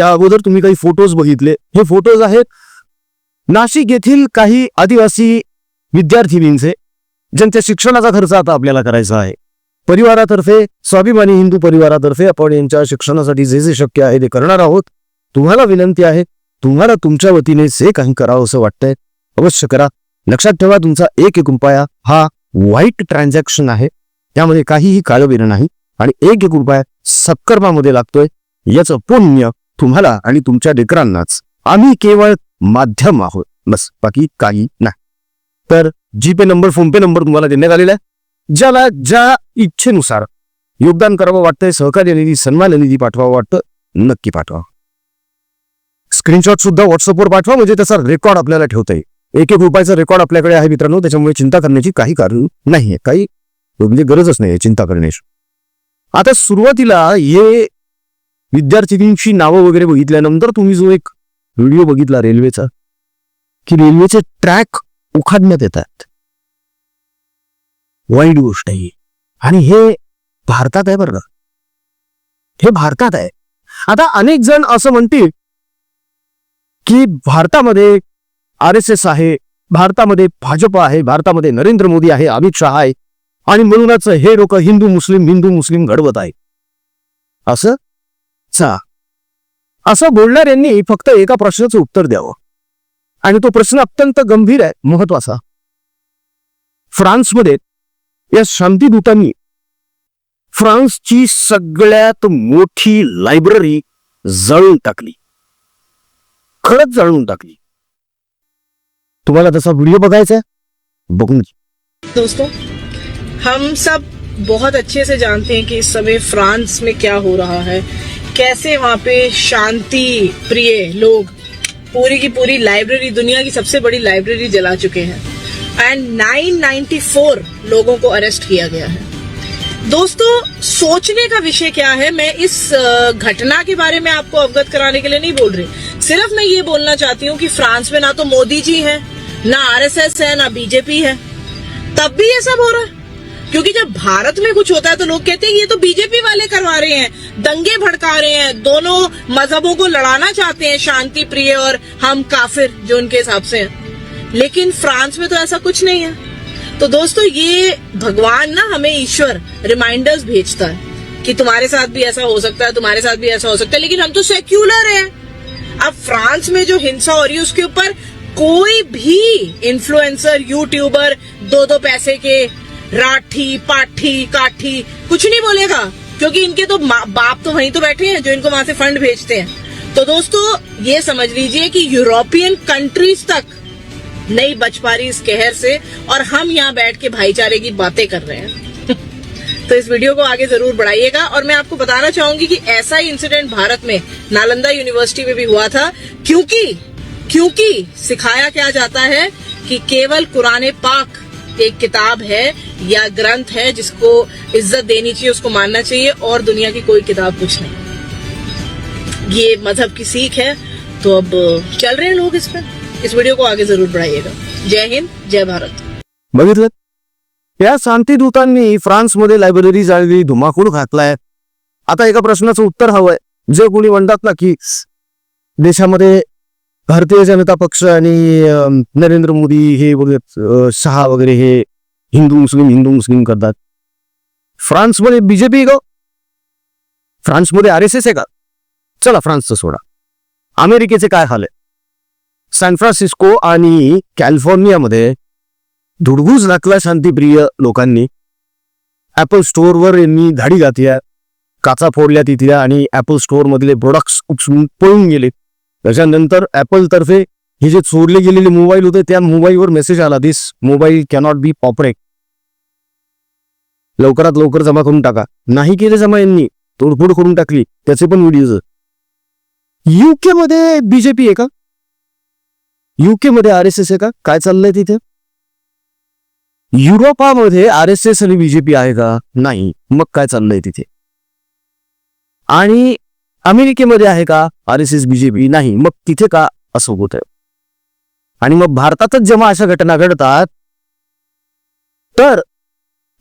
त्या अगोदर तुम्ही काही फोटोज बघितले. हे फोटोज आहेत नाशिक येथील काही आदिवासी विद्यार्थिनींचे ज्यांच्या शिक्षणाचा खर्च आता आपल्याला करायचा आहे. परिवारातर्फे स्वाभिमानी हिंदू परिवारातर्फे आपण यांच्या शिक्षणासाठी जे जे शक्य आहे ते करणार आहोत. तुम्हाला विनंती आहे तुम्हाला तुमच्या वतीने जे काही करावं असं वाटतंय अवश्य करा. लक्षात ठेवा तुमचा एक एक उपाया हा वाईट ट्रान्झॅक्शन आहे. त्यामध्ये काहीही काळबेरं नाही. आणि एक एक उपाय सत्कर्मामध्ये लागतोय. याचं पुण्य तुम्हाला आणि तुमच्या लेकरांनाच. आम्ही केवळ माध्यम आहोत. बस बाकी काही नाही. तर जीपे नंबर फोनपे नंबर तुम्हाला देण्यात आलेला आहे ज्याला ज्या इच्छेनुसार योगदान करावं वाटतंय सहकार्य निधी सन्मान निधी पाठवावं वाटतं नक्की पाठवा. स्क्रीनशॉट सुद्धा व्हॉट्सअपवर पाठवा म्हणजे त्याचा रेकॉर्ड आपल्याला ठेवता येईल. एक एक रुपयाचा रेकॉर्ड आपल्याकडे आहे मित्रांनो त्याच्यामुळे चिंता करण्याची काही कारण नाहीये. काही म्हणजे गरजच नाहीये चिंता करण्याची. आता सुरुवातीला हे विद्यार्थिनींची नावं वगैरे बघितल्यानंतर तुम्ही जो एक व्हिडिओ बघितला रेल्वेचा की रेल्वेचे ट्रॅक उखाडण्यात येतात. वाईट गोष्ट आहे ही. आणि हे भारतात आहे बरं हे भारतात आहे. आता अनेक जण असं म्हणतील की भारतामध्ये आर एस एस आहे भारतामध्ये भाजप आहे भारतामध्ये नरेंद्र मोदी आहे अमित शहा आहे आणि म्हणूनच हे लोक हिंदू मुस्लिम हिंदू मुस्लिम घडवत आहे असं चा असं बोलणाऱ्यांनी फक्त एका प्रश्नाचं उत्तर द्यावं. आणि तो प्रश्न अत्यंत गंभीर आहे महत्त्वाचा. फ्रान्समध्ये या शांतीदूतांनी फ्रान्सची सगळ्यात मोठी लायब्ररी जळून टाकली. खरंच जळून टाकली. तुम्हाला तसा व्हिडिओ बघायचा बघून दोस्तों हम सब बहुत अच्छे से जानते हैं कि इस समय फ्रांस में क्या हो रहा है। कैसे वहाँ पे शांति, प्रिय लोग, पूरी की पूरी लाइब्रेरी दुनिया की सबसे बड़ी लाइब्रेरी जला चुके हैं। एंड 994 लोगों को अरेस्ट किया गया है। दोस्तों, सोचने का विषय क्या है? मैं इस घटना के बारे में आपको अवगत कराने के लिए नहीं बोल रही। सिर्फ़ मैं ये बोलना चाहती हूँ कि फ्रांस में ना तो मोदी जी है, ना आरएसएस है, ना बीजेपी है। तब भी ये सब हो रहा है। क्योंकि जब भारत में कुछ होता है तो लोग कहते हैं ये तो बीजेपी वाले करवा रहे हैं, दंगे भड़का रहे हैं, दोनों मजहबों को लड़ाना चाहते हैं शांति प्रिय और हम काफिर जो उनके हिसाब से हैं। लेकिन फ्रांस में तो ऐसा कुछ नहीं है। तो दोस्तों, ये भगवान ना हमें ईश्वर रिमाइंडर्स भेजता है कि तुम्हारे साथ भी ऐसा हो सकता है, तुम्हारे साथ भी ऐसा हो सकता है, लेकिन हम तो सेक्युलर हैं। अब फ्रांस में जो हिंसा हो रही है, उसके ऊपर कोई भी इन्फ्लुएंसर यूट्यूबर दो दो पैसे के राठी, पाठी, काठी, कुछ नहीं बोलेगा। क्योंकि इनके तो बाप तो वहीं तो बैठे हैं, जो इनको वहाँ से फंड भेजते हैं। तो दोस्तों, ये समझ लीजिए कि यूरोपियन कंट्रीज़ तक नहीं बच पा रही इस कहर से, और हम यहाँ बैठ के भाईचारे की बातें कर रहे हैं। तो इस वीडियो को आगे ज़रूर बढ़ाइएगा, और मैं आपको बताना चाहूँगी कि ऐसा ही इंसिडेंट भारत में नालंदा यूनिवर्सिटी में भी हुआ था, क्योंकि क्योंकि सिखाया क्या जाता है कि केवल कुरान पाक एक किताब है या ग्रंथ है जिसको इज्जत देनी चाहिए उसको मानना चाहिए और दुनिया की कोई किताब कुछ नहीं। ये मजहब की सीख है तो अब चल रहे हैं लोग इस पर इस वीडियो को आगे जरूर बढ़ाइएगा। जय हिंद जय भारत। बघितलं? या शांतिदूतांनी फ्रान्समध्ये लायब्ररी जाळली धुमाकूळ घातलाय. आता एका प्रश्नाचं उत्तर हवंय. जे कोणी म्हणतात ना की देशामध्ये भारतीय जनता पक्ष आणि नरेंद्र मोदी हे वगैरे शहा वगैरे हे हिंदू मुस्लिम हिंदू मुस्लिम करतात. फ्रान्समध्ये बीजेपी का? फ्रान्समध्ये आर एस एस आहे का? चला फ्रान्सचं सोडा. अमेरिकेचे काय हाल आहे सॅन फ्रान्सिस्को आणि कॅलिफोर्नियामध्ये धुडगूज घातला शांतीप्रिय लोकांनी. ॲपल स्टोअरवर यांनी धाडी घातल्या काचा फोडल्या तिथल्या आणि ॲपल स्टोअरमधले प्रोडक्ट्स उचलून पळून गेले त्याच्यानंतर ॲपलतर्फे हे जे चोरले गेलेले मोबाईल होते त्या मोबाईलवर मेसेज आला. दिस मोबाईल कॅनॉट बी पॉपरेट लवकरात लवकर जमा करून टाका. नाही केले जमा यांनी तोडफोड करून टाकली. त्याचे पण व्हिडिओज युके मध्ये बीजेपी आहे का? युके मध्ये आर एस एस आहे का? काय चाललंय तिथे? युरोपामध्ये आर एस एस आणि बीजेपी आहे का? नाही. मग काय चाललंय तिथे? आणि अमेरिकेमध्ये आहे का? आर एस एस बीजेपी नाही. मग तिथे का असं होत आहे? आणि मग भारतातच जेव्हा अशा घटना घडतात तर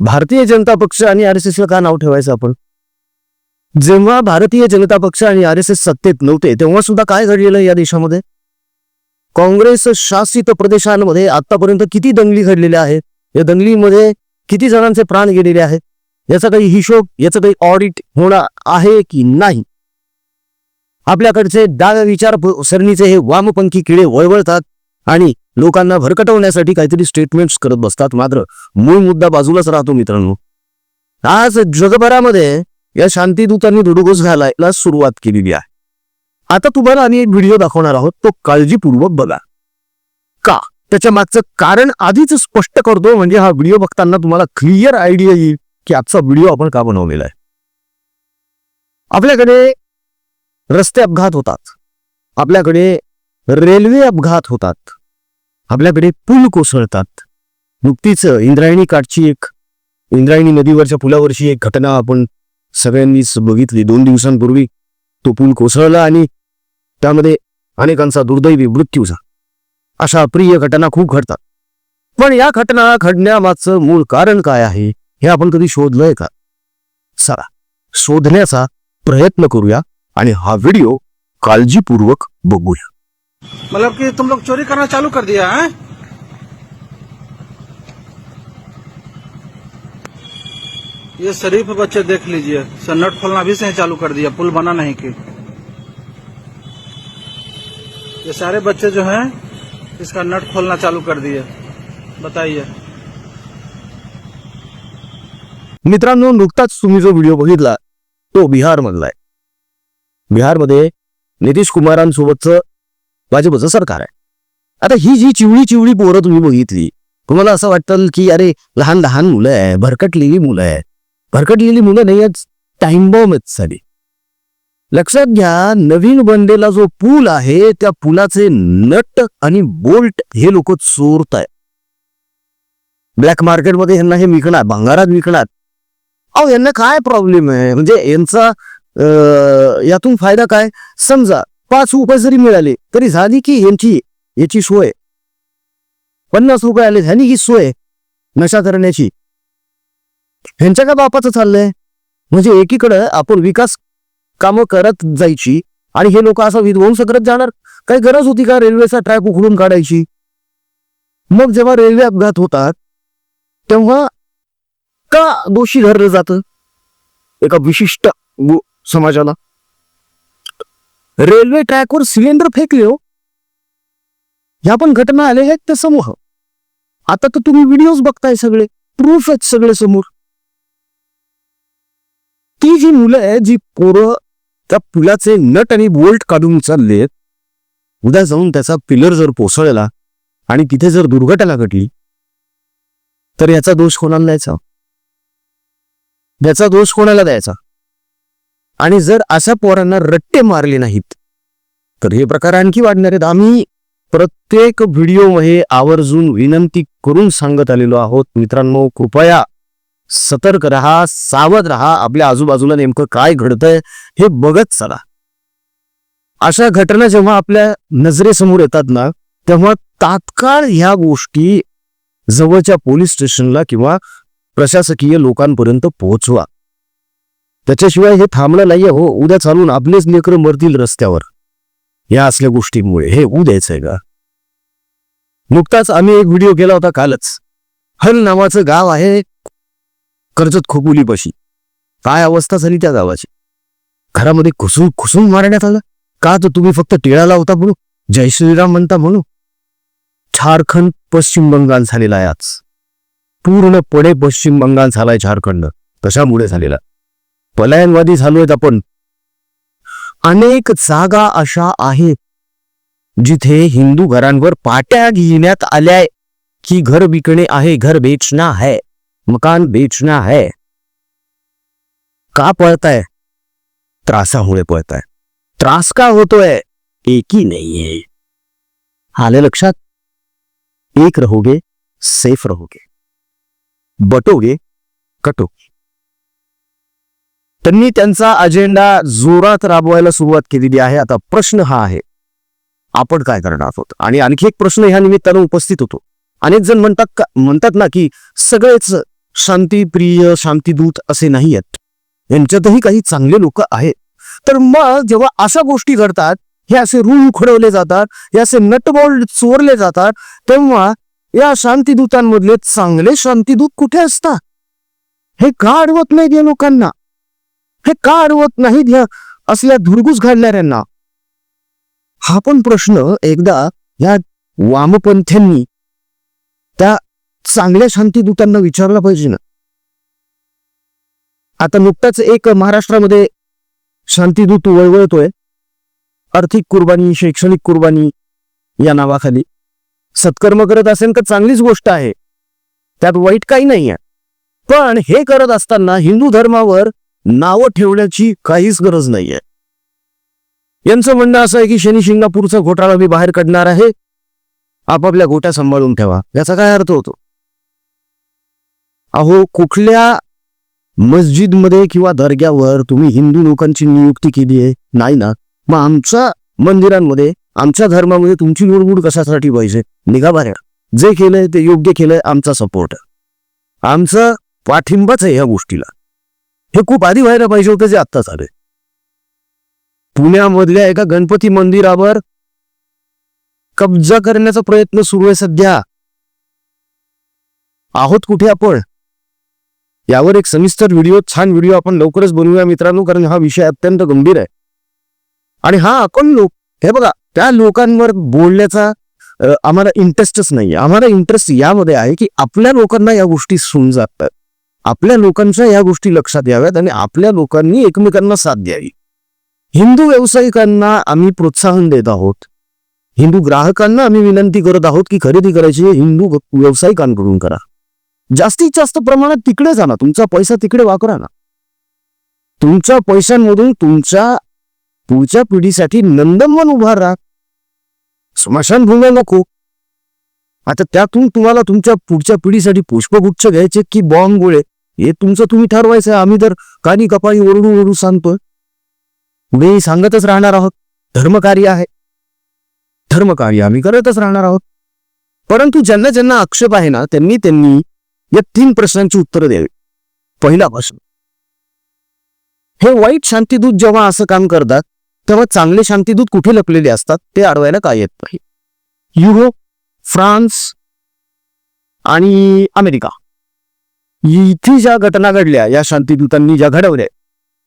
भारतीय जनता पक्ष आणि आर एस एसला का नाव ठेवायचं आपण? जेव्हा भारतीय जनता पक्ष आणि आर एस एस सत्तेत नव्हते तेव्हा सुद्धा काय घडलेलं या देशामध्ये? काँग्रेस शासित प्रदेशांमध्ये आतापर्यंत किती दंगली घडलेल्या आहेत? या दंगलीमध्ये किती जणांचे प्राण गेलेले आहेत? याचा काही हिशोब याचं काही ऑडिट होणार आहे की नाही? आपल्याकडचे डाव्या विचार सरणीचे हे वामपंखी किडे वळवळतात आणि लोकांना भरकटवण्यासाठी काहीतरी स्टेटमेंट्स करत बसतात. मात्र मूळ मुद्दा बाजूलाच राहतो मित्रांनो. आज जगभरामध्ये या शांतीदूतांनी धुडगोस घालायला सुरुवात केलेली आहे. आता तुम्हाला आम्ही एक व्हिडिओ दाखवणार आहोत. तो काळजीपूर्वक बघा. का? त्याच्या मागचं कारण आधीच स्पष्ट करतो. म्हणजे हा व्हिडिओ बघताना तुम्हाला क्लिअर आयडिया येईल की आजचा व्हिडिओ आपण का बनवलेला आहे. आपल्याकडे रस्ते अपघात होतात. आपल्याकडे रेल्वे अपघात होतात. आपल्याकडे पूल कोसळतात. नुकतीच इंद्रायणी काठची एक इंद्रायणी नदीवरच्या पुलावरची एक घटना आपण सगळ्यांनीच बघितली. दोन दिवसांपूर्वी तो पूल कोसळला आणि त्यामध्ये अनेकांचा दुर्दैवी मृत्यू झाला. अशा अप्रिय घटना खूप घडतात. पण या घटना घडण्यामागचं मूळ कारण काय आहे हे आपण कधी शोधलंय का? चला शोधण्याचा प्रयत्न करूया. आणि हा व्हिडिओ काळजीपूर्वक बघूया. मतलब कि तुम लोग चोरी करना चालू कर दिया है? ये शरीफ बच्चे देख लीजिए सन्नट खोलना भी से चालू कर दिया पुल बना नहीं कि। ये सारे बच्चे जो हैं इसका नट खोलना चालू कर दिए बताइए। मित्रांनो नुकताच तुम्ही जो व्हिडिओ बघितला तो बिहार मधला आहे. बिहारमध्ये नितीश कुमारांसोबतचं भाजपचं सरकार आहे. आता ही जी चिवळी चिवळी पोरं तुम्ही बघितली तुम्हाला असं वाटतं की अरे लहान लहान मुलं आहे भरकटलेली मुलं आहे. भरकटलेली मुलं नाही आज टाइम आहेत झाली लक्षात घ्या नवीन बनलेला जो पूल आहे त्या पुलाचे नट आणि बोल्ट हे लोक चोरत आहे ब्लॅक मार्केटमध्ये यांना हे विकणार भंगारात विकणार. अहो यांना काय प्रॉब्लेम आहे? म्हणजे यांचा यातून फायदा काय? समजा पाच रुपये जरी मिळाले तरी झाली की यांची याची सोय. पन्नास रुपये आले झाली की सोय नशा करण्याची. ह्यांच्या का बापाचं चाललंय? म्हणजे एकीकडं आपण विकास कामं करत जायची आणि हे लोक असं विध्वंस करत जाणार? काही गरज होती का रेल्वेचा ट्रॅक उखडून काढायची? मग जेव्हा रेल्वे अपघात होतात तेव्हा का दोषी धरलं जातं? एका विशिष्ट समाजाला? रेल्वे ट्रॅकवर सिलेंडर फेकले हो. ह्या पण घटना आले आहेत त्या समूह आता तर तुम्ही व्हिडिओज बघताय सगळे प्रूफ आहेत सगळे समोर. ती जी मुलं आहे जी पोरं त्या पुलाचे नट आणि बोल्ट काढून चाललेत उद्या जाऊन त्याचा पिलर जर पोसळला आणि तिथे जर दुर्घटना घडली तर याचा दोष कोणाला द्यायचा? याचा दोष कोणाला द्यायचा? आणि जर अशा पोरांना रट्टे मारले नाहीत तर हे प्रकार आणखी वाढणार आहेत. आम्ही प्रत्येक व्हिडिओमध्ये आवर्जून विनंती करून सांगत आलेलो आहोत. मित्रांनो कृपया सतर्क रहा सावध रहा. आपल्या आजूबाजूला नेमकं काय घडतंय हे बघत चला. अशा घटना जेव्हा आपल्या नजरेसमोर येतात ना तेव्हा तात्काळ ह्या गोष्टी जवळच्या पोलीस स्टेशनला किंवा प्रशासकीय लोकांपर्यंत पोहोचवा. त्याच्याशिवाय हे थांबलं नाहीये हो. उद्या चालून आपलेच लेकर मरतील रस्त्यावर. या असल्या गोष्टींमुळे. हे उद्याच आहे का? नुकताच आम्ही एक व्हिडिओ केला होता कालच. हल नावाचं गाव आहे कर्जत खोपुलीपाशी. काय अवस्था झाली त्या गावाची? घरामध्ये खुसून खुसून मारण्यात आलं? का तर तुम्ही फक्त टिळाला होता म्हणू जय श्रीराम म्हणता म्हणू झारखंड पश्चिम बंगाल झालेला आहे आज. पूर्णपणे पश्चिम बंगाल झालाय झारखंड. कशामुळे झालेला. पलायनवादी झालोय आपण. अनेक जागा अशा आहेत जिथे हिंदू घरांवर पाट्या घेण्यात आल्याय की घर विकणे आहे घर बेचना है मकान बेचना है का पळताय? त्रासामुळे पळताय. त्रास का होतोय? एकही नाहीये. आले लक्षात? एक रहोगे सेफ रहोगे. बटोगे कटोगे. त्यांनी त्यांचा अजेंडा जोरात राबवायला सुरुवात केलेली आहे. आता प्रश्न हा आहे आपण काय करणार आहोत? आणि आणखी एक प्रश्न ह्या निमित्तानं उपस्थित होतो. अनेक जण म्हणतात का म्हणतात ना की सगळेच शांतीप्रिय शांतीदूत असे नाही आहेत. यांच्यातही काही चांगले लोक आहेत. तर मग जेव्हा अशा गोष्टी घडतात हे असे रूळ उखडवले जातात हे असे नटबॉल चोरले जातात तेव्हा या शांतीदूतांमधले चांगले शांतीदूत कुठे असतात? हे का अडवत नाही या लोकांना. हे का अडवत नाहीत या असल्या धुरगुस घालणाऱ्यांना? हा पण प्रश्न एकदा या वामपंथ्यांनी त्या चांगल्या शांतीदूतांना विचारला पाहिजे ना. आता नुकताच एक महाराष्ट्रामध्ये शांतीदूत वळवळतोय. आर्थिक कुर्बानी शैक्षणिक कुर्बानी या नावाखाली. सत्कर्म करत असेल तर चांगलीच गोष्ट आहे. त्यात वाईट काही नाही आहे पण हे करत असताना हिंदू धर्मावर नावं ठेवण्याची काहीच गरज नाहीये. यांचं म्हणणं असं आहे की शनी शिंगापूरचा घोटाळा मी बाहेर काढणार आहे. आपापल्या गोट्या सांभाळून ठेवा. याचा काय अर्थ होतो? अहो कुठल्या मस्जिदमध्ये किंवा दर्ग्यावर तुम्ही हिंदू लोकांची नियुक्ती केली आहे? नाही ना. मग आमच्या मंदिरांमध्ये आमच्या धर्मामध्ये तुमची लुडबुड कशासाठी पाहिजे? निघा बाहेर जे केलंय ते योग्य केलंय आमचा सपोर्ट. आमचा पाठिंबाच आहे या गोष्टीला. हे खूप आधी व्हायला पाहिजे होतं जे आत्ता झाले पुण्यामधल्या एका गणपती मंदिरावर कब्जा करण्याचा प्रयत्न सुरू आहे सध्या. आहोत कुठे आपण? यावर एक सविस्तर व्हिडिओ छान व्हिडिओ आपण लवकरच बनवूया मित्रांनो कारण हा विषय अत्यंत गंभीर आहे. आणि हा आपण लोक हे बघा त्या लोकांवर बोलण्याचा आम्हाला इंटरेस्टच नाही आम्हाला इंटरेस्ट यामध्ये आहे की आपल्या लोकांना या गोष्टी सुन जातात. आपल्या लोकांच्या या गोष्टी लक्षात याव्यात आणि आपल्या लोकांनी एकमेकांना साथ द्यावी. हिंदू व्यावसायिकांना आम्ही प्रोत्साहन देत आहोत. हिंदू ग्राहकांना आम्ही विनंती करत आहोत की खरेदी करायची हिंदू व्यावसायिकांकडून करा. जास्तीत जास्त प्रमाणात तिकडे जा ना तुमचा पैसा तिकडे वापरा ना. तुमच्या पैशांमधून तुमच्या पुढच्या पिढीसाठी नंदनवन उभा राहा. स्मशानभूम्या नको. आता त्यातून तुम्हाला तुमच्या पुढच्या पिढीसाठी पुष्पगुच्छ घ्यायचे की बॉम्ब गोळे हे तुमचं तुम्ही ठरवायचं आम्ही तर कानी कपाळी ओरडू ओरडू सांगतोय पुढेही सांगतच राहणार आहोत. धर्मकार्य आहे. धर्मकार्य आम्ही करतच राहणार आहोत. परंतु ज्यांना ज्यांना आक्षेप आहे ना त्यांनी त्यांनी या तीन प्रश्नांची उत्तरं द्यावी. पहिला प्रश्न. हे वाईट शांतीदूत जेव्हा असं काम करतात तेव्हा चांगले शांतीदूत कुठे लपलेले असतात ते अडवायला काय येत नाही. युरोप फ्रान्स आणि अमेरिका. इथे ज्या घटना घडल्या या शांतीदूतांनी ज्या घडवल्या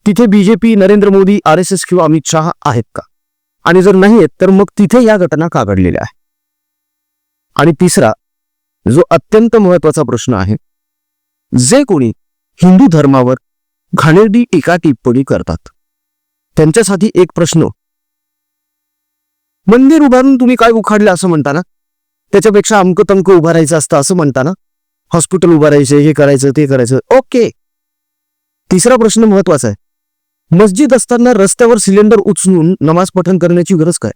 तिथे BJP Narendra Modi R S S किंवा अमित शहा आहेत का? आणि जर नाही आहेत तर मग तिथे या घटना का घडलेल्या आहेत? आणि तिसरा जो अत्यंत महत्त्वाचा प्रश्न आहे जे कोणी हिंदू धर्मावर घाणेरडी टीका टिप्पणी करतात त्यांच्यासाठी एक प्रश्न. मंदिर उभारून तुम्ही काय उखाडलं असं म्हणताना? त्याच्यापेक्षा अमकतंक उभारायचं असतं असं म्हणताना? हॉस्पिटल उभारायचे हे करायचं ते करायचं. ओके तिसरा प्रश्न महत्त्वाचा आहे. मस्जिद असताना रस्त्यावर सिलेंडर उचलून नमाज पठण करण्याची गरज काय?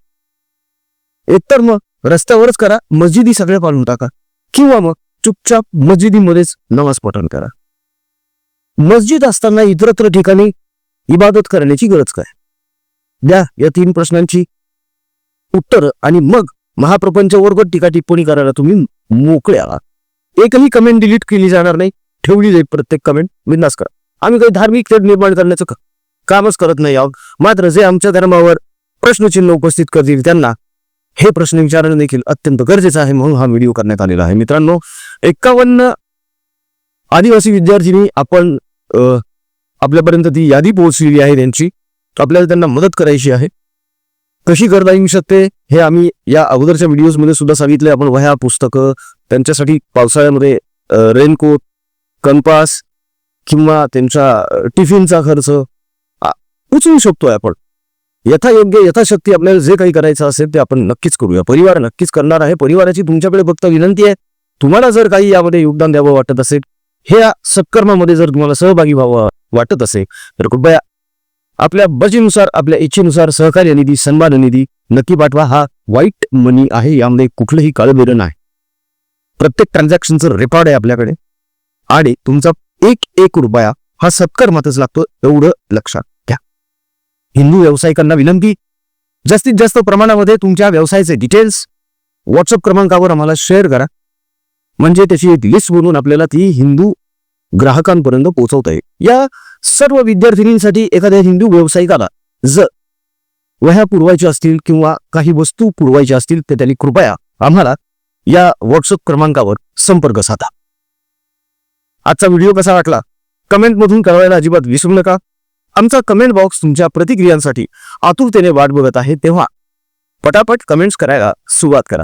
एकतर मग रस्त्यावरच करा मस्जिदी सगळ्या पाळून टाका. किंवा मग चुपचाप मस्जिदीमध्येच नमाज पठण करा. मस्जिद असताना इतरत्र ठिकाणी इबादत करण्याची गरज काय? द्या या तीन प्रश्नांची उत्तर आणि मग महाप्रपंच वर्ग टीका टिप्पणी करायला तुम्ही मोकळे आहात. एकही कमेंट डिलीट केली जाणार नाही. ठेवली जाईल प्रत्येक कमेंट विनाश करा. आम्ही काही धार्मिक तेढ निर्माण करण्याचं कामच करत नाही आहोत. मात्र जे आमच्या धर्मावर प्रश्नचिन्ह उपस्थित करतील त्यांना हे प्रश्न विचारणं देखील अत्यंत गरजेचं आहे म्हणून हा व्हिडिओ करण्यात आलेला आहे. मित्रांनो एक्कावन्न आदिवासी विद्यार्थिनी आपण आपल्यापर्यंत ती यादी पोहोचलेली आहे त्यांची. आपल्याला त्यांना मदत करायची आहे. कशी करता येऊ शकते हे आम्ही या अगोदरच्या व्हिडिओजमध्ये सुद्धा सांगितले आपण वह्या पुस्तकं त्यांच्यासाठी पावसाळ्यामध्ये रेनकोट कंपास किंवा त्यांच्या टिफिनचा खर्च उचलू शकतोय आपण. यथायोग्य यथाशक्ती आपल्याला जे काही करायचं असेल ते आपण नक्कीच करूया. परिवार नक्कीच करणार आहे. परिवाराची तुमच्याकडे फक्त विनंती आहे तुम्हाला जर काही यामध्ये योगदान द्यावं वाटत असेल हे या सत्कर्मामध्ये जर तुम्हाला सहभागी व्हावं वाटत असेल तर कृपया आपल्या बजेनुसार आपल्या इच्छेनुसार सहकार्य निधी सन्मान निधी नक्की पाठवा. हा वाईट मनी आहे. यामध्ये कुठलंही काळबेरं नाही. प्रत्येक ट्रान्झॅक्शनचं रेकॉर्ड आहे आपल्याकडे. आणि तुमचा एक एक रुपया हा सत्कर्मातच लागतो एवढं लक्षात घ्या. हिंदू व्यावसायिकांना विनंती जास्तीत जास्त प्रमाणामध्ये तुमच्या व्यवसायाचे डिटेल्स व्हॉट्सअप क्रमांकावर आम्हाला शेअर करा. म्हणजे त्याची एक लिस्ट बनवून आपल्याला ती हिंदू ग्राहकांपर्यंत पोहोचवता आहे या सर्व विद्यार्थिनींसाठी एखाद्या हिंदू व्यावसायिकाला जर वह्या पुरवायच्या असतील किंवा काही वस्तू पुरवायच्या असतील तर त्यांनी कृपया आम्हाला या व्हॉट्सअप क्रमांकावर संपर्क साधा. आजचा व्हिडिओ कसा वाटला? कमेंटमधून कळवायला अजिबात विसरू नका. आमचा कमेंट बॉक्स तुमच्या प्रतिक्रियांसाठी आतुरतेने वाट बघत आहे तेव्हा पटापट कमेंट्स करायला सुरुवात करा.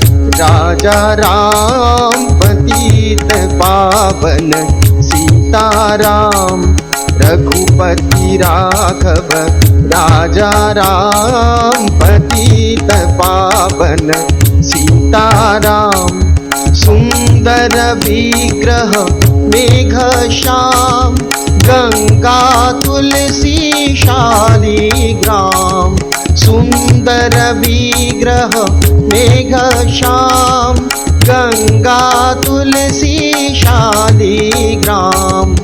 राजा राम पतित पावन सीताराम रघुपति राघव राजा राम पतित पावन सीताराम सुन्दर विग्रह मेघ श्याम गङ्गा तुलसी शालिग्राम सुन्दर विग्रह मेघ श्याम गङ्गा तुलसी शालिग्राम।